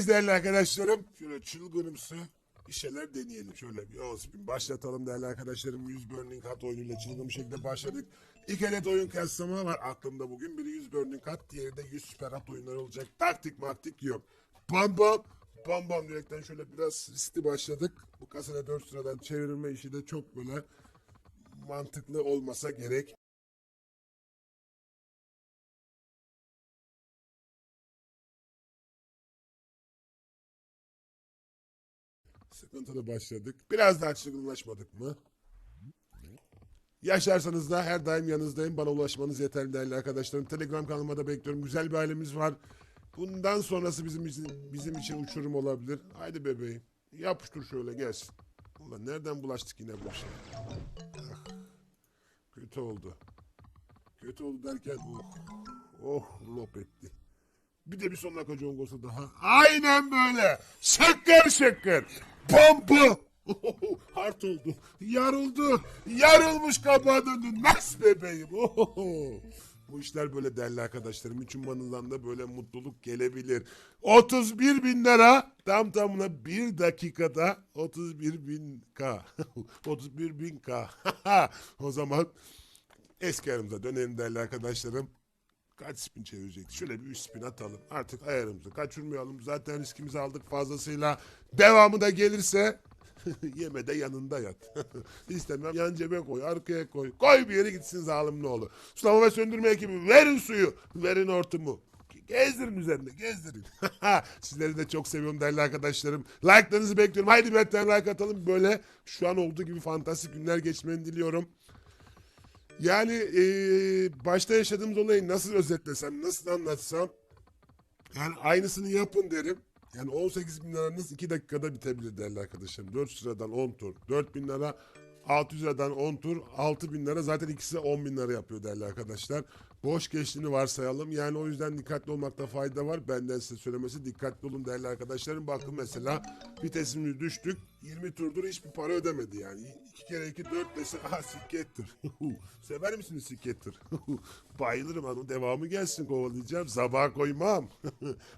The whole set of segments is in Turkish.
Neredeyiz değerli arkadaşlarım? Şöyle çılgınımsı bir şeyler deneyelim. Şöyle bir olsun. Başlatalım değerli arkadaşlarım. 100 Burning Cut oyunuyla çılgın bir şekilde başladık. İki adet oyun kıyaslama var aklımda bugün. Biri 100 Burning Cut, diğeri de 100 Süper At oyunları olacak. Taktik maktik yok. Bam bam. Bam bam direkten şöyle biraz riskli başladık. Bu kasada 4 sıradan çevirme işi de çok böyle mantıklı olmasa gerek. Sıkıntılı başladık. Biraz daha çılgınlaşmadık mı? Yaşarsanız da her daim yanınızdayım. Bana ulaşmanız yeterli değerli arkadaşlarım. Telegram kanalıma da bekliyorum. Güzel bir ailemiz var. Bundan sonrası bizim için, bizim için uçurum olabilir. Haydi bebeğim. Yapıştır şöyle gelsin. Ulan nereden bulaştık yine bu işe? Ah, kötü oldu. Kötü oldu derken oh, oh lop etti. Bir de bir sonuna koca olsa daha. Aynen böyle. Şakır şakır. Pompa. Hart oldu. Yarıldı. Yarılmış kabağa döndü. Nas bebeğim. Bu işler böyle değerli arkadaşlarım. Üçün banından da böyle mutluluk gelebilir. 31 bin lira tam tamına bir dakikada 31 bin K. 31 bin K. o zaman eski aramıza dönelim değerli arkadaşlarım kaç spin çevirecekti? Şöyle bir 3 spin atalım. Artık ayarımızı kaçırmayalım. Zaten riskimizi aldık fazlasıyla. Devamı da gelirse yeme de yanında yat. İstemem yan cebe koy, arkaya koy. Koy bir yere gitsin zalim ne olur. Sulama ve söndürme ekibi verin suyu, verin hortumu. Gezdirin üzerinde, gezdirin. Sizleri de çok seviyorum değerli arkadaşlarım. Like'larınızı bekliyorum. Haydi bir like atalım. Böyle şu an olduğu gibi fantastik günler geçmeni diliyorum. Yani eee, başta yaşadığımız olayı nasıl özetlesem, nasıl anlatsam yani aynısını yapın derim. Yani 18 bin liranız 2 dakikada bitebilir değerli arkadaşlarım. 4 liradan 10 tur, 4 bin lira 600 liradan 10 tur, 6 bin lira zaten ikisi 10 bin lira yapıyor değerli arkadaşlar. Boş geçtiğini varsayalım. Yani o yüzden dikkatli olmakta fayda var. Benden size söylemesi dikkatli olun değerli arkadaşlarım. Bakın mesela vitesimizi düştük. 20 turdur hiçbir para ödemedi yani. 2 kere 2 4 dese aha sikettir. Sever misiniz sikettir? Bayılırım ama devamı gelsin kovalayacağım. Zabah koymam.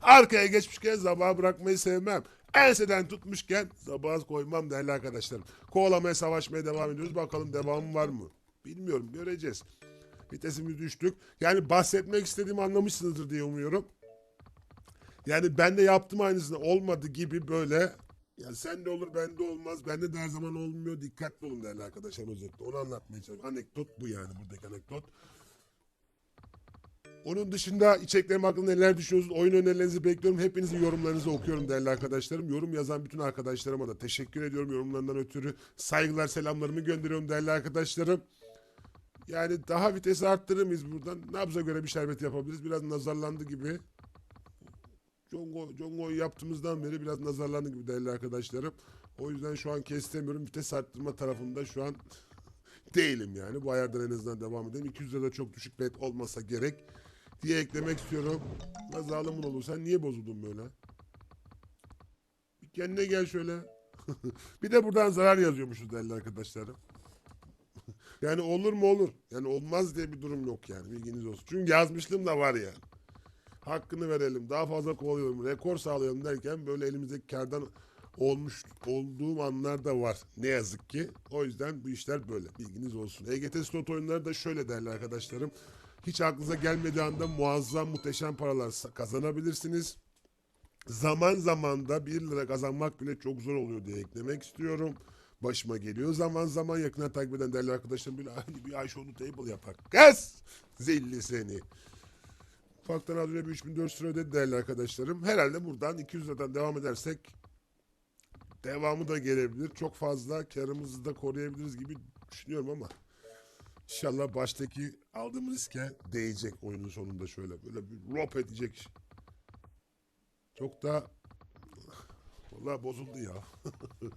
Arkaya geçmişken zabah bırakmayı sevmem. Enseden tutmuşken zabah koymam değerli arkadaşlarım. Kovalamaya savaşmaya devam ediyoruz. Bakalım devamı var mı? Bilmiyorum göreceğiz. Vitesimiz düştük. Yani bahsetmek istediğimi anlamışsınızdır diye umuyorum. Yani ben de yaptım aynısını olmadı gibi böyle ya sen de olur bende olmaz. Bende de her zaman olmuyor. Dikkatli olun değerli arkadaşlar özetle. Onu anlatmaya çalışıyorum. Anekdot bu yani buradaki anekdot. Onun dışında içeriklerim hakkında neler düşünüyorsunuz? Oyun önerilerinizi bekliyorum. Hepinizin yorumlarınızı okuyorum değerli arkadaşlarım. Yorum yazan bütün arkadaşlarıma da teşekkür ediyorum yorumlarından ötürü. Saygılar selamlarımı gönderiyorum değerli arkadaşlarım. Yani daha vitesi arttırır mıyız buradan? Nabza göre bir şerbet yapabiliriz. Biraz nazarlandı gibi. Jongo'yu yaptığımızdan beri biraz nazarlandı gibi değerli arkadaşlarım. O yüzden şu an kestemiyorum. Vites arttırma tarafında şu an değilim yani. Bu ayardan en azından devam edelim. 200 lira çok düşük bet olmasa gerek diye eklemek istiyorum. Nazalımın olur. Sen niye bozuldun böyle? Bir kendine gel şöyle. bir de buradan zarar yazıyormuşuz değerli arkadaşlarım. Yani olur mu olur. Yani olmaz diye bir durum yok yani bilginiz olsun. Çünkü yazmışlığım da var yani. Hakkını verelim. Daha fazla kovalayalım. Rekor sağlayalım derken böyle elimizdeki kardan olmuş olduğum anlar da var. Ne yazık ki. O yüzden bu işler böyle. Bilginiz olsun. EGT slot oyunları da şöyle değerli arkadaşlarım. Hiç aklınıza gelmediği anda muazzam muhteşem paralar kazanabilirsiniz. Zaman zaman da 1 lira kazanmak bile çok zor oluyor diye eklemek istiyorum. Başıma geliyor zaman zaman yakından takip eden değerli arkadaşlarım bile aynı bir Ayşe table yapar. Kız! Zilli seni. Ufaktan az önce bir 3400 lira ödedi değerli arkadaşlarım. Herhalde buradan 200 liradan devam edersek devamı da gelebilir. Çok fazla karımızı da koruyabiliriz gibi düşünüyorum ama inşallah baştaki aldığım riske değecek oyunun sonunda şöyle böyle bir rop edecek. Çok da Vallahi bozuldu ya.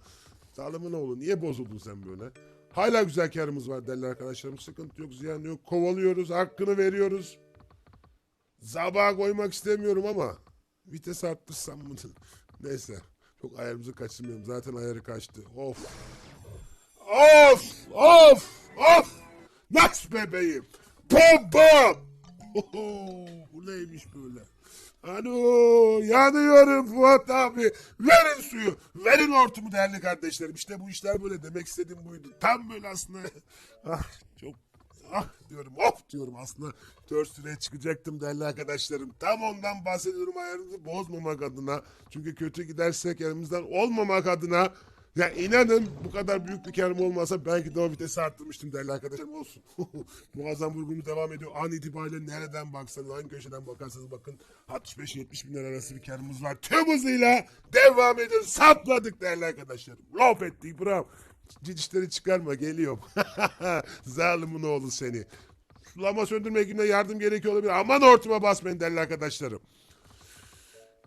Sağlamın oğlu niye bozuldun sen böyle? Hala güzel karımız var değerli arkadaşlarım. Sıkıntı yok, ziyan yok. Kovalıyoruz, hakkını veriyoruz. Zabağa koymak istemiyorum ama vites arttırsam mı? Neyse. Çok ayarımızı kaçırmıyorum. Zaten ayarı kaçtı. Of. Of! Of! Of! Nas bebeğim! Bom bom! Oho, bu neymiş böyle? Alo yanıyorum Fuat abi. Verin suyu. Verin hortumu değerli kardeşlerim. İşte bu işler böyle demek istediğim buydu. Tam böyle aslında. Ah çok ah diyorum of diyorum aslında dört süreye çıkacaktım değerli arkadaşlarım. Tam ondan bahsediyorum ayarınızı bozmamak adına. Çünkü kötü gidersek yanımızdan olmamak adına. Ya inanın bu kadar büyük bir karım olmasa belki de o vitesi arttırmıştım değerli arkadaşlarım olsun. Muazzam vurgumuz devam ediyor. An itibariyle nereden baksanız hangi köşeden bakarsanız bakın 65-70 bin lira arası bir karımız var. Tüm hızıyla devam ediyoruz. Sapladık değerli arkadaşlarım. Laf ettik bravo. Cicişleri çıkarma geliyorum. Zalimin oğlu seni. Sulama söndürme ekibine yardım gerekiyor olabilir. Aman hortuma basmayın değerli arkadaşlarım.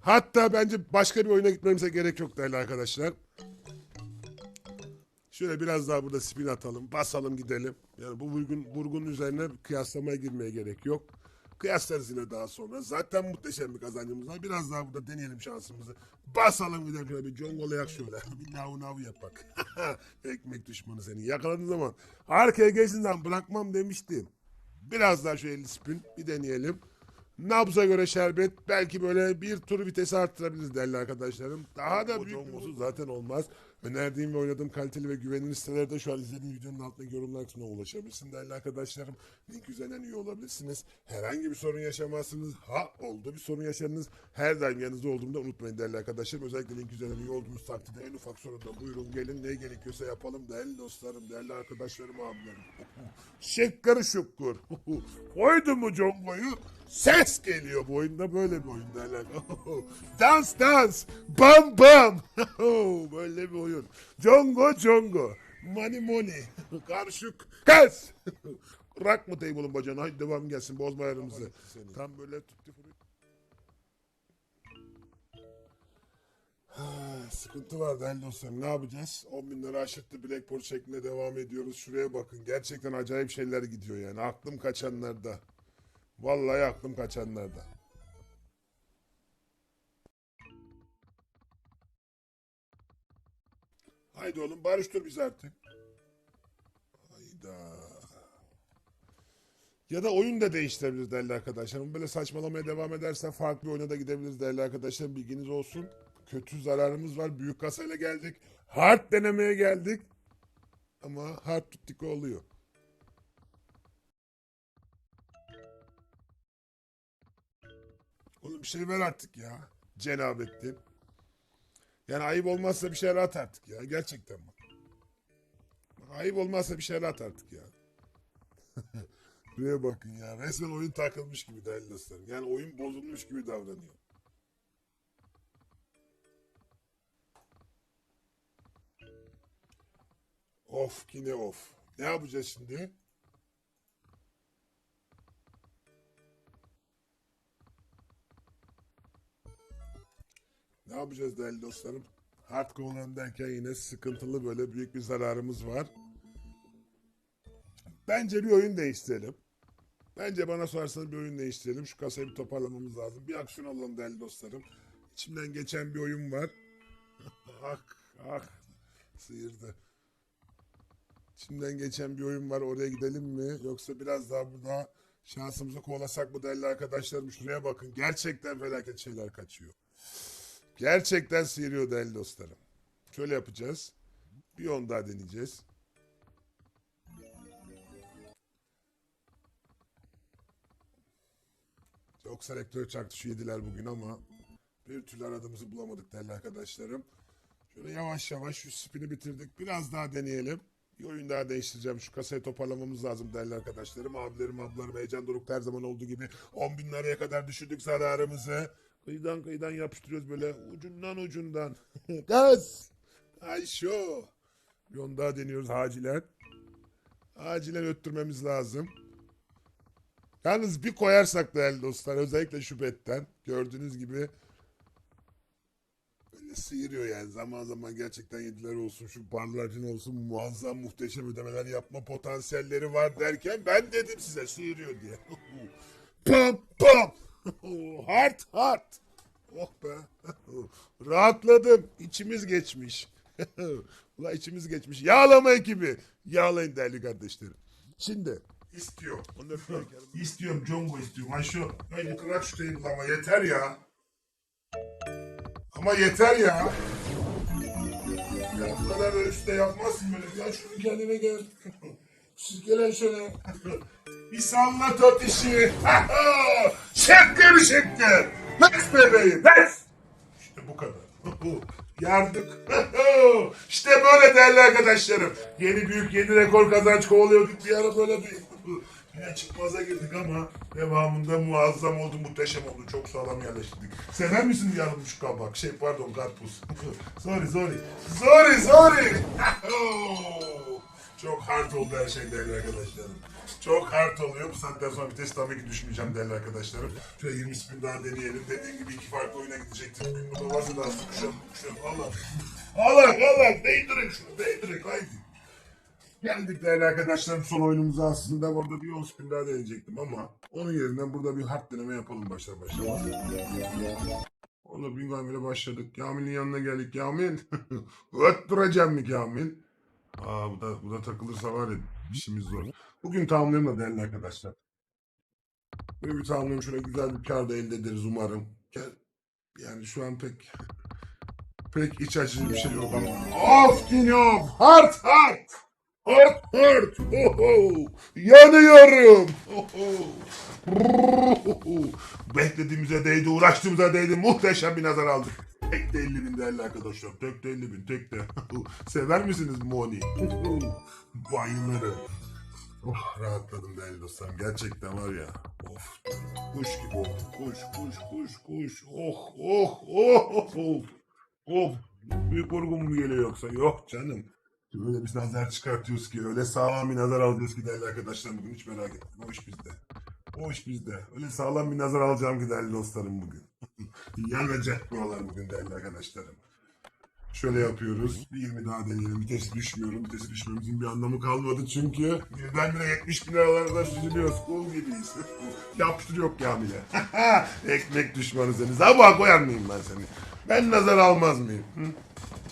Hatta bence başka bir oyuna gitmemize gerek yok değerli arkadaşlar. Şöyle biraz daha burada spin atalım, basalım gidelim. Yani bu vurgun, vurgunun üzerine kıyaslamaya girmeye gerek yok. Kıyaslarız yine daha sonra. Zaten muhteşem bir kazancımız var. Biraz daha burada deneyelim şansımızı. Basalım gidelim şöyle bir congolayak şöyle. bir nav nav yapak. Ekmek düşmanı seni. Yakaladığın zaman arkaya geçtiğinden bırakmam demiştim. Biraz daha 50 spin bir deneyelim. Nabza göre şerbet belki böyle bir tur vitesi arttırabiliriz değerli arkadaşlarım. Daha da büyük bir zaten olmaz. Önerdiğim ve oynadığım kaliteli ve güvenilir sitelerde şu an izlediğin videonun altındaki yorumlar kısmına ulaşabilirsin değerli arkadaşlarım. Link üzerinden üye olabilirsiniz. Herhangi bir sorun yaşamazsınız. Ha oldu bir sorun yaşadınız. Her daim yanınızda olduğumda unutmayın değerli arkadaşlarım. Özellikle link üzerinden üye olduğumuz takdirde en ufak sorunda buyurun gelin ne gerekiyorsa yapalım değerli dostlarım, değerli arkadaşlarım, abilerim. Şıkkır şukkur. Koydu mu congoyu? Ses geliyor bu oyunda böyle bir oyun derler. dans dans. Bam bam. böyle bir oyun. Congo congo. Money money. Karşık. Kes. Rak mı table'ın bacağına? Hadi devam gelsin. Bozma ayarımızı. Tam böyle. Ha, Sıkıntı var değerli dostlarım. Ne yapacağız? 10 bin lira aşırttı Blackboard şeklinde devam ediyoruz. Şuraya bakın. Gerçekten acayip şeyler gidiyor yani. Aklım kaçanlarda. Vallahi aklım kaçanlarda. Haydi oğlum barıştır biz artık. Hayda. Ya da oyun da değiştirebiliriz değerli arkadaşlar. Böyle saçmalamaya devam edersen farklı bir oyuna da gidebiliriz değerli arkadaşlar. Bilginiz olsun. Kötü zararımız var. Büyük kasayla geldik. Hard denemeye geldik. Ama hard tuttuk oluyor. Oğlum bir şey ver artık ya. Cenabettin. Yani ayıp olmazsa bir şeyler at artık ya. Gerçekten bak. Bak, Ayıp olmazsa bir şeyler at artık ya. Buraya bakın ya. Resmen oyun takılmış gibi değerli dostlarım. Yani oyun bozulmuş gibi davranıyor. Of yine of. Ne yapacağız şimdi? Ne yapacağız değerli dostlarım? Hardcore derken yine sıkıntılı böyle büyük bir zararımız var. Bence bir oyun değiştirelim. Bence bana sorarsanız bir oyun değiştirelim. Şu kasayı bir toparlamamız lazım. Bir aksiyon alalım değerli dostlarım. İçimden geçen bir oyun var. ah ah sıyırdı. İçimden geçen bir oyun var. Oraya gidelim mi? Yoksa biraz daha burada şansımızı kovalasak mı değerli arkadaşlarım? Şuraya bakın. Gerçekten felaket şeyler kaçıyor. Gerçekten sıyırıyor değerli dostlarım. Şöyle yapacağız. Bir on daha deneyeceğiz. Çok selektör çaktı şu yediler bugün ama bir türlü aradığımızı bulamadık değerli arkadaşlarım. Şöyle yavaş yavaş şu spini bitirdik. Biraz daha deneyelim. Bir oyun daha değiştireceğim. Şu kasayı toparlamamız lazım değerli arkadaşlarım. Abilerim, ablalarım, heyecan doruk her zaman olduğu gibi 10 bin liraya kadar düşürdük zararımızı. Kıyıdan kıyıdan yapıştırıyoruz böyle ucundan ucundan. Gaz! Ay şu. Bir daha deniyoruz acilen. Acilen öttürmemiz lazım. Yalnız bir koyarsak değerli dostlar özellikle şu betten gördüğünüz gibi böyle sıyırıyor yani zaman zaman gerçekten yediler olsun şu barlar falan olsun muazzam muhteşem ödemeler yapma potansiyelleri var derken ben dedim size sıyırıyor diye. pam pam hard hard. Oh be. Rahatladım. İçimiz geçmiş. Ula içimiz geçmiş. Yağlama ekibi. Yağlayın değerli kardeşlerim. Şimdi istiyor. İstiyorum Congo istiyorum. Ay şu. Haydi kırak şu ama yeter ya. Ama yeter ya. Ya bu kadar da üstte yapmazsın böyle. Ya şunu kendine gel. Siz gelen şöyle. Bir salla tot işi. şeker şeker. Pes bebeğim pes. İşte bu kadar. Yardık. işte böyle değerli arkadaşlarım. Yeni büyük yeni rekor kazanç kovalıyorduk. Bir ara böyle bir yine çıkmaza girdik ama devamında muazzam oldu, muhteşem oldu. Çok sağlam yerleştirdik. Sever misin yarılmış kabak? Şey pardon karpuz. sorry sorry. Sorry sorry. Çok hard oldu her şey değerli arkadaşlarım. Çok hard oluyor. Bu saatten sonra vites tabii ki düşmeyeceğim değerli arkadaşlarım. Şöyle 20 spin daha deneyelim. Dediğim gibi iki farklı oyuna gidecektik. Gün burada varsa daha sıkışalım. sıkışalım. Allah. Allah Allah. Değdirin şunu. Değdirin. Haydi. Geldik değerli arkadaşlarım son oyunumuza aslında orada bir 10 spin daha deneyecektim ama onun yerine burada bir hard deneme yapalım başlar başlar. Onu bingo ile başladık. Kamil'in yanına geldik. Kamil. Öttüreceğim mi Kamil? Aa bu da, bu da takılırsa var ya işimiz zor. Bugün tamamlayalım da değerli arkadaşlar. Böyle bir tamamlayalım şöyle güzel bir kar da elde ederiz umarım. Yani şu an pek pek iç açıcı bir şey yok ama. Of Kinyom! Hard hard! Hard hard! Oho! Yanıyorum! Oho! Beklediğimize değdi, uğraştığımıza değdi. Muhteşem bir nazar aldık. Tek de 50 bin değerli arkadaşlar. Tek de 50 bin, tek de. Sever misiniz Moni? Bayılırım. Oh, rahatladım değerli dostlarım. Gerçekten var ya. Of. Kuş gibi oldu. Kuş, kuş, kuş, kuş. Oh, oh, oh, oh. Oh. Büyük vurgun mu geliyor yoksa? Yok canım. Öyle bir nazar çıkartıyoruz ki, öyle sağlam bir nazar alacağız ki değerli arkadaşlarım bugün hiç merak etmeyin. O iş bizde. O iş bizde. Öyle sağlam bir nazar alacağım ki değerli dostlarım bugün. Yanacak buralar bugün değerli arkadaşlarım. Şöyle yapıyoruz. Bir 20 daha deneyelim. Vitesi düşmüyorum. Vitesi düşmemizin bir anlamı kalmadı çünkü birdenbire 70 bin liralarda süzülüyoruz. Kul gibiyiz. Yaptır yok Kamil'e. Ekmek düşmanı seni. Sabah koyar mıyım ben seni? Ben nazar almaz mıyım? Hı?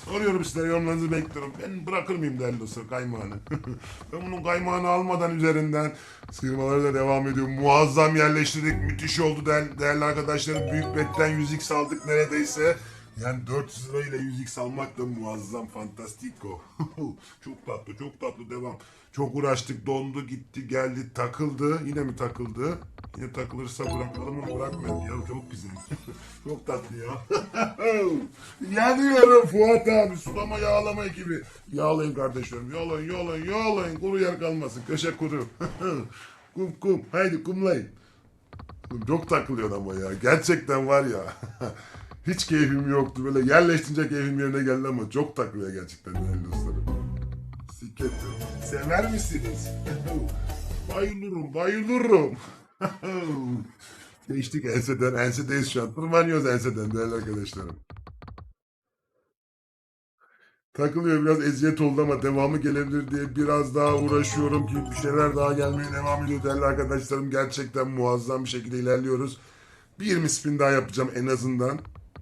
Soruyorum size yorumlarınızı bekliyorum. Ben bırakır mıyım dostlar kaymağını? ben bunun kaymağını almadan üzerinden sıyırmaları da devam ediyor. Muazzam yerleştirdik. Müthiş oldu değerli, değerli arkadaşlarım. Büyük betten 100x aldık neredeyse. Yani 400 lira ile 100x almak da muazzam, fantastiko. çok tatlı, çok tatlı devam. Çok uğraştık, dondu, gitti, geldi, takıldı. Yine mi takıldı? Yine takılırsa bırakalım mı bırakmayalım. Ya çok güzel. çok tatlı ya. Yanıyorum Fuat abi. Sulama yağlama ekibi. Yağlayın kardeşlerim. Yağlayın, yağlayın, yağlayın. Kuru yer kalmasın. Köşe kuru. kum kum. Haydi kumlayın. Çok takılıyor ama ya. Gerçekten var ya. Hiç keyfim yoktu. Böyle yerleştince keyfim yerine geldi ama çok takılıyor gerçekten değerli dostlarım. Siketi. Sever misiniz? bayılırım, bayılırım. Geçtik enseden, ensedeyiz şu an. Tırmanıyoruz enseden değerli arkadaşlarım. Takılıyor biraz eziyet oldu ama devamı gelebilir diye biraz daha uğraşıyorum ki bir şeyler daha gelmeye devam ediyor değerli arkadaşlarım. Gerçekten muazzam bir şekilde ilerliyoruz. Bir 20 spin daha yapacağım en azından.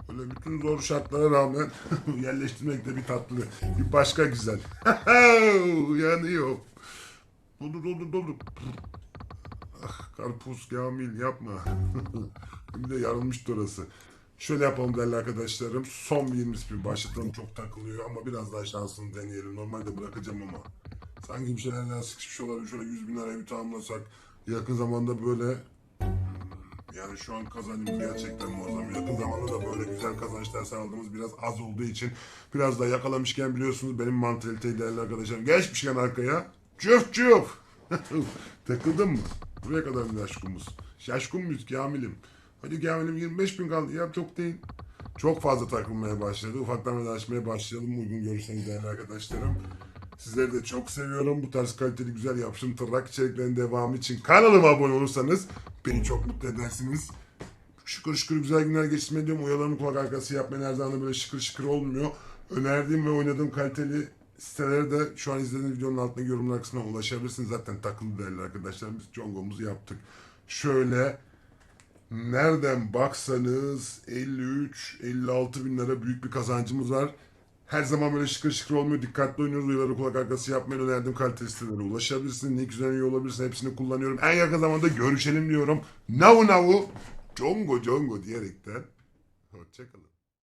Böyle bütün zor şartlara rağmen yerleştirmek de bir tatlı. Bir başka güzel. Yanıyor. Doldur doldur doldur. Ah karpuz Kamil yapma. bir de yarılmıştı orası. Şöyle yapalım değerli arkadaşlarım. Son bir 20 spin başlatalım. Çok takılıyor ama biraz daha şansını deneyelim. Normalde bırakacağım ama. Sanki bir şeyler daha sıkışmış olabilir. Şöyle 100 bin liraya bir tamamlasak. Yakın zamanda böyle yani şu an kazancımız gerçekten muazzam. Yakın zamanda da böyle güzel kazançlar sağladığımız biraz az olduğu için biraz da yakalamışken biliyorsunuz benim mantaliteyi değerli arkadaşlarım. Geçmişken arkaya çöf çöf. Takıldın mı? Buraya kadar mı aşkımız? Şaşkın mıyız Kamil'im? Hadi Kamil'im 25 bin kaldı. Ya çok değil. Çok fazla takılmaya başladı. Ufaktan vedalaşmaya başlayalım. Uygun görürseniz değerli arkadaşlarım. Sizleri de çok seviyorum. Bu tarz kaliteli güzel yapışım tırnak içeriklerinin devamı için kanalıma abone olursanız beni çok mutlu edersiniz. Şıkır şıkır güzel günler geçirmeyi diyorum. Oyalarını kulak arkası yapmayın. Her zaman da böyle şıkır şıkır olmuyor. Önerdiğim ve oynadığım kaliteli sitelere de şu an izlediğiniz videonun altındaki yorumlar kısmına ulaşabilirsiniz. Zaten takılı değerli arkadaşlar. Biz congomuzu yaptık. Şöyle nereden baksanız 53-56 bin lira büyük bir kazancımız var. Her zaman böyle şıkır şıkır olmuyor. Dikkatli oynuyoruz. Uyarı kulak arkası yapmayı önerdiğim kaliteli sitelere ulaşabilirsiniz. Link üzerine üye olabilirsin. Hepsini kullanıyorum. En yakın zamanda görüşelim diyorum. Navu navu. Congo congo diyerekten. Hoşçakalın.